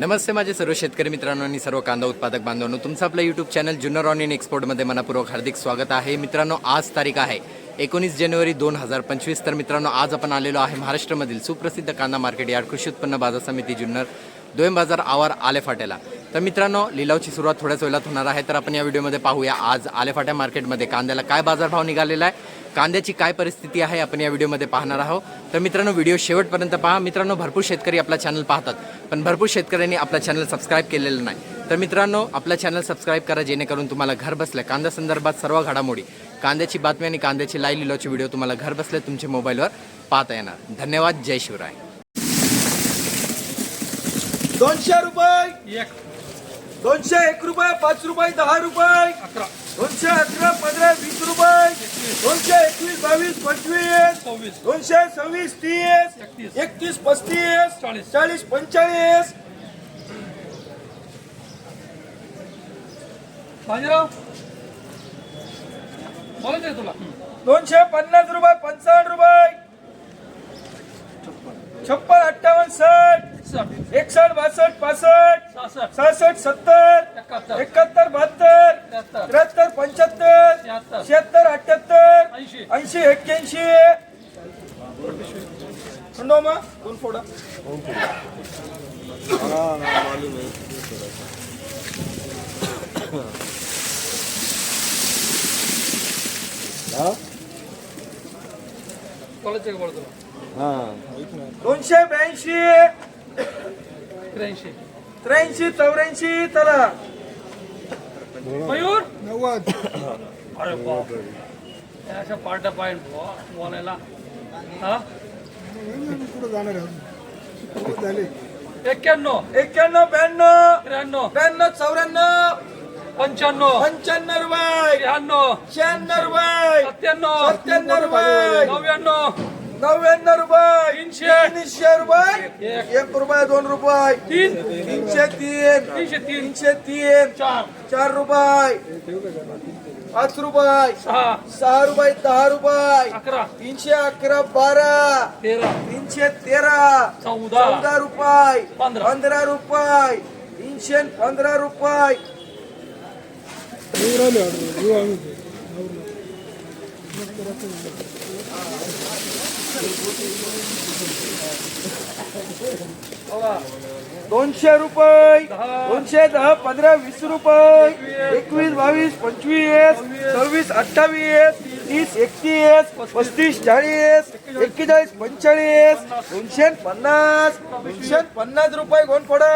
नमस्ते माझे सर्व शेतकरी मित्रांनो आणि सर्व कांदा उत्पादक बांधवांनो तुमचं आपलं YouTube channel Junnar on in एक्सपोर्टमध्ये मनापूर्वक हार्दिक स्वागत आहे. मित्रांनो आज तारीख आहे एकोणीस जानेवारी दोन हजार पंचवीस. तर मित्रांनो आज आपण आलेलो आहे महाराष्ट्रामधील सुप्रसिद्ध कांदा मार्केट यार्ड कृषी उत्पन्न बाजार समिती जुन्नर दोन बाजार आवार आले फाट्याला तर मित्रांनो लिलावची सुरुवात थोड्याच वेळात होणार आहे. तर आपण या व्हिडिओमध्ये पाहूया. आज आलेफाट्या मार्केटमध्ये कांद्याला काय बाजारभाव निघालेला आहे? कांद्याची काय परिस्थिती आहे? आपण या व्हिडिओमध्ये पाहणार आहोत. तर मित्रांनो व्हिडिओ शेवटपर्यंत पहा. मित्रांनो भरपूर शेतकरी आपला चॅनल पाहतात पण भरपूर शेतकऱ्यांनी आपला चॅनल सबस्क्राईब केलेलं नाही. तर मित्रांनो आपला चॅनल सबस्क्राईब करा जेणेकरून तुम्हाला घर बसल्या कांद्या संदर्भात सर्व घडामोडी कांद्याची बातमी आणि कांद्याची लाईव्ह लिलोची व्हिडिओ तुम्हाला घर बसल्या तुमच्या मोबाईलवर पाहता येणार. धन्यवाद. जय शिवराय. दोनशे रुपये. एक दोनशे एक रुपये पाच रुपये दहा रुपये. दोनशे अकरा पंधरा वीस रुपये. दोनशे एकवीस बावीस पंचवीस. दोनशे सव्वीस तीस. एकतीस. पस्तीस. चाळीस. चाळीस पंचाळीस तुला. दोनशे पन्नास रुपये पंचावन्न रुपये. छप्पन अठ्ठावन्न साठ. साठ एकसष्ट बासष्ट पासष्ट सहासष्ट सत्तर एकाहत्तर बहात्तर त्र्याहत्तर पंच्याहत्तर शहात्तर अठ्याहत्तर ऐंशी ऐंशी एक्क्याऐंशी. दोन फोडा. दोनशे ब्याऐंशी. त्र्याऐंशी. त्र्याऐंशी चौऱ्याऐंशी चला. मयूर? नव्वद. अरे बाप अशा पार्ट्या पाहिजे बोलायला. हा? एक्क्याण्णव. एक्क्याण्णव ब्याण्णव. त्र्याण्णव. ब्याण्णव चौऱ्याण्णव. पंच्याण्णव. पंच्याण्णव रुपये. शहाण्णव शहाण्णव रुपये. सत्त्याण्णव. सत्त्याण्णव रुपये. नव्याण्णव. नव्याण्णव रुपये. तीनशे. तीनशे रुपये. एक. रुपये दोन रुपये. तीन. तीनशे तीन. तीनशे तीन. तीनशे तीन. चार. चार रुपये. पाच रुपये. सहा. सहा रुपये दहा रुपये. अकरा. तीनशे अकरा बारा. तेरा. तीनशे तेरा. चौदा. चौदा रुपये. पंधरा. पंधरा रुपये. तीनशे पंधरा रुपये. दोनशे रुपये दोनशे दहा पंधरा वीस रुपये एकवीस बावीस पंचवीस सव्वीस अठ्ठावीस तीस एकतीस पस्तीस चाळीस एक्केचाळीस पंचेचाळीस दोनशे पन्नास दोनशे पन्नास रुपये कोण फोडा?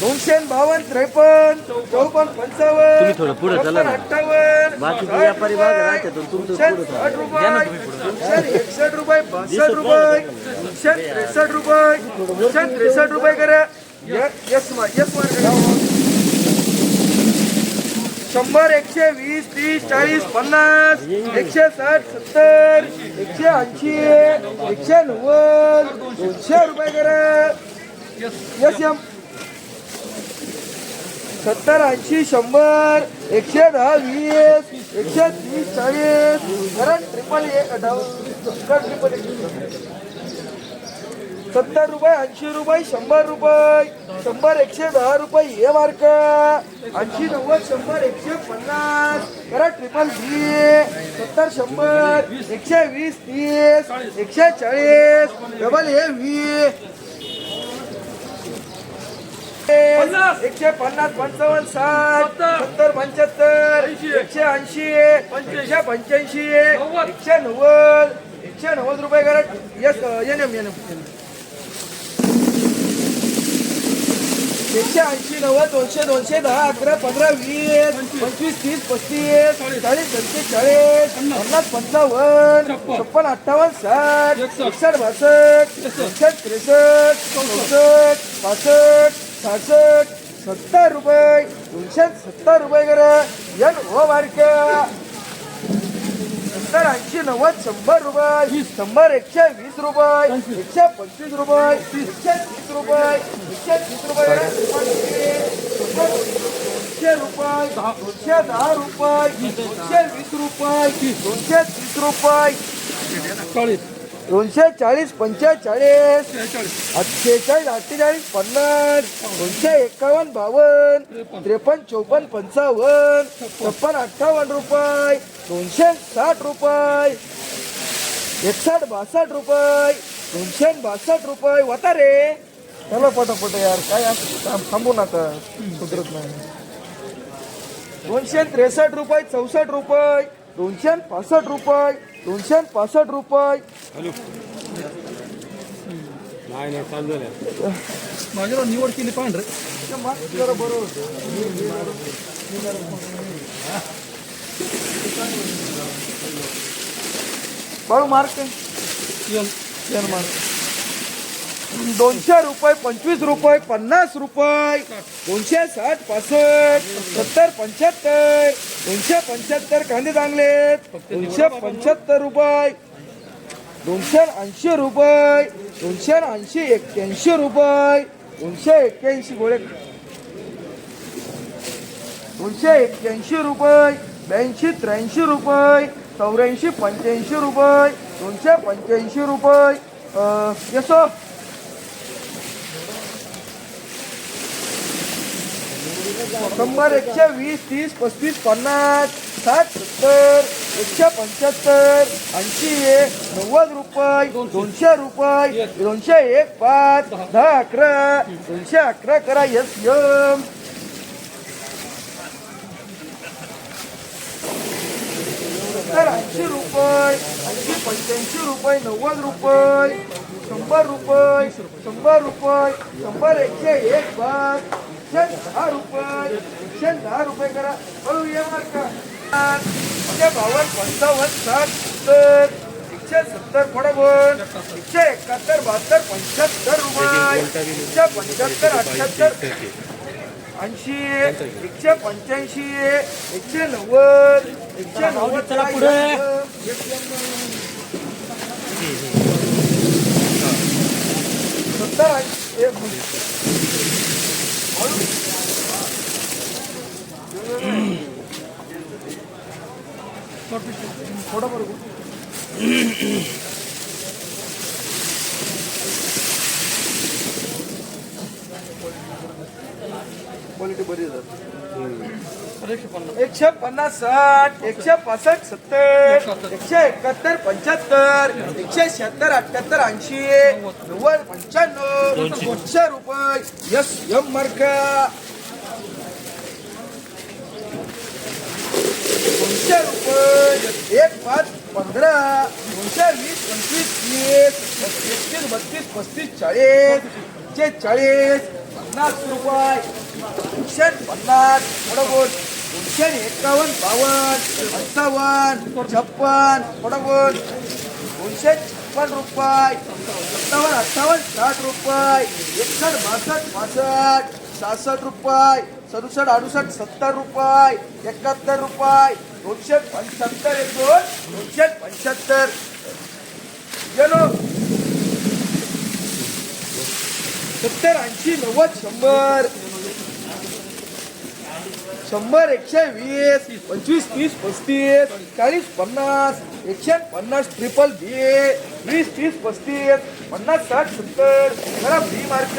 दोनशे बावन्न त्रेपन्न चौपन्न पंचावन्न थोडं पुढे चला अठ्ठावन्न बाकीचे व्यापारी साठ रुपये दोनशे एकसष्ट रुपये बासष्ट रुपये दोनशे त्रेसष्ट रुपये दोनशे त्रेसष्ट रुपये करा. यस मा यस मा शंभर एकशे वीस तीस चाळीस पन्नास एकशे साठ सत्तर एकशे ऐंशी एकशे नव्वद दोनशे रुपये करा. यस यम सत्तर ऐंशी शंभर एकशे दहा वीस एकशे तीस चाळीस. कारण ट्रिपल ट्रिपल एक सत्तर रुपये ऐंशी रुपये शंभर रुपये. शंभर एकशे दहा रुपये हे मार्क ऐंशी नव्वद शंभर एकशे पन्नास. करा ट्रिपल बी सत्तर शंभर एकशे वीस तीस एकशे चाळीस. डबल हे वीस एकशे पन्नास पंचावन्न साठ सत्तर. पंच्याहत्तर. एकशे ऐंशी. एकशे पंच्याऐंशी. एकशे नव्वद एकशे नव्वद रुपये करा yes N M N M एकशे ऐंशी नव्वद दोनशे दोनशे दहा अकरा पंधरा वीस पंचवीस तीस पस्तीस चाळीस पंचवीस चाळीस पन्नास पंचावन्न छप्पन. अठ्ठावन्न साठ एकसष्ट. एकसष्ट बासष्ट एकसष्ट त्रेसष्ट चौसष्ट पासष्ट सहासष्ट सत्तर रुपये दोनशे सत्तर रुपये करा. यन हो मार्क सत्तर ऐंशी नव्वद शंभर रुपये शंभर एकशे वीस रुपये एकशे पंचवीस रुपये एकशे तीस रुपये एकशे तीस रुपये दोनशे रुपये दहा दोनशे दहा रुपये दोनशे वीस रुपये दोनशे तीस रुपये. चाळीस. दोनशे चाळीस पंचेचाळीस अठ्ठेचाळीस अठ्ठेचाळीस पन्नास दोनशे एकावन्न बावन्न त्रेपन्न चौपन्न पंचावन्न छप्पन अठ्ठावन्न रुपये दोनशे साठ रुपये एकसाठ बासष्ट रुपये दोनशे बासष्ट रुपये होता रे चला पटापट यार काय असं काम थांबू नका सुधरत नाही. दोनशे त्रेसष्ट रुपये चौसष्ट रुपये दोनशे पासष्ट रुपये दोनशे पासष्ट रुपये. नाही नाही चालू झालं. माझ्यावर निवड केली पांढरे ते मार्क. मार्क. दोनशे रुपये पंचवीस रुपये पन्नास रुपये दोनशे साठ पासष्ट सत्तर पंच्याहत्तर दोनशे पंच्याहत्तर कांदे चांगले दोनशे पंच्याहत्तर रुपये दोनशे ऐंशी रुपये दोनशे ऐंशी एक्क्याऐंशी रुपये दोनशे एक्क्याऐंशी गोळे. दोनशे एक्क्याऐंशी रुपये ब्याऐंशी त्र्याऐंशी रुपये चौऱ्याऐंशी पंच्याऐंशी रुपये दोनशे पंच्याऐंशी रुपये. येसो. शंभर एकशे वीस तीस पस्तीस पन्नास साठ सत्तर एकशे पंच्याहत्तर ऐंशी एक नव्वद रुपये दोनशे रुपये दोनशे एक पाच दहा अकरा दोनशे अकरा करा यस यम सत्तर ऐंशी रुपये ऐंशी पंच्याऐंशी रुपये नव्वद रुपये शंभर रुपये शंभर रुपये शंभर एकशे एक पाच. एकशे दहा रुपये एकशे दहा रुपये करा. हळू ये बरं का. एकशे बावन्न पंचावन्न साठ सत्तर एकशे सत्तर फटाफट एकशे एकाहत्तर बहात्तर पंच्याहत्तर रुपये एकशे पंच्याहत्तर अठ्ठ्याहत्तर ऐंशी एकशे पंच्याऐंशी एकशे नव्वद एकशे नव्वद चला पुढे. सत्तर ఫోటో పడుకు क्वालिटी बरी येतात एकशे साठ एकशे सत्तर एकशे रुपये. एक पाच दोनशे वीस, पंचवीस, तीस, एकतीस, बत्तीस, पस्तीस, चाळीस एकशे चाळीस पन्नास रुपये. शिक्षण पन्नास बरोबर दोनशे एकावन्न बावन्न पंचावन्न छप्पन बरोबर दोनशे छप्पन रुपये सत्तावन्न अठ्ठावन्न साठ रुपये एकसष्ट बासष्ट पासष्ट सहासष्ट रुपये सदुसष्ट अडुसष्ट सत्तर रुपये एकाहत्तर रुपये दोनशे पंच्याहत्तर एक दोन दोनशे पंच्याहत्तर. गेलो सत्तर ऐंशी नव्वद शंभर. शंभर एकशे वीस पंचवीस तीस पस्तीस चाळीस पन्नास एकशे पन्नास ट्रिपल बी वीस तीस पस्तीस पन्नास साठ सत्तर जरा बी मार्क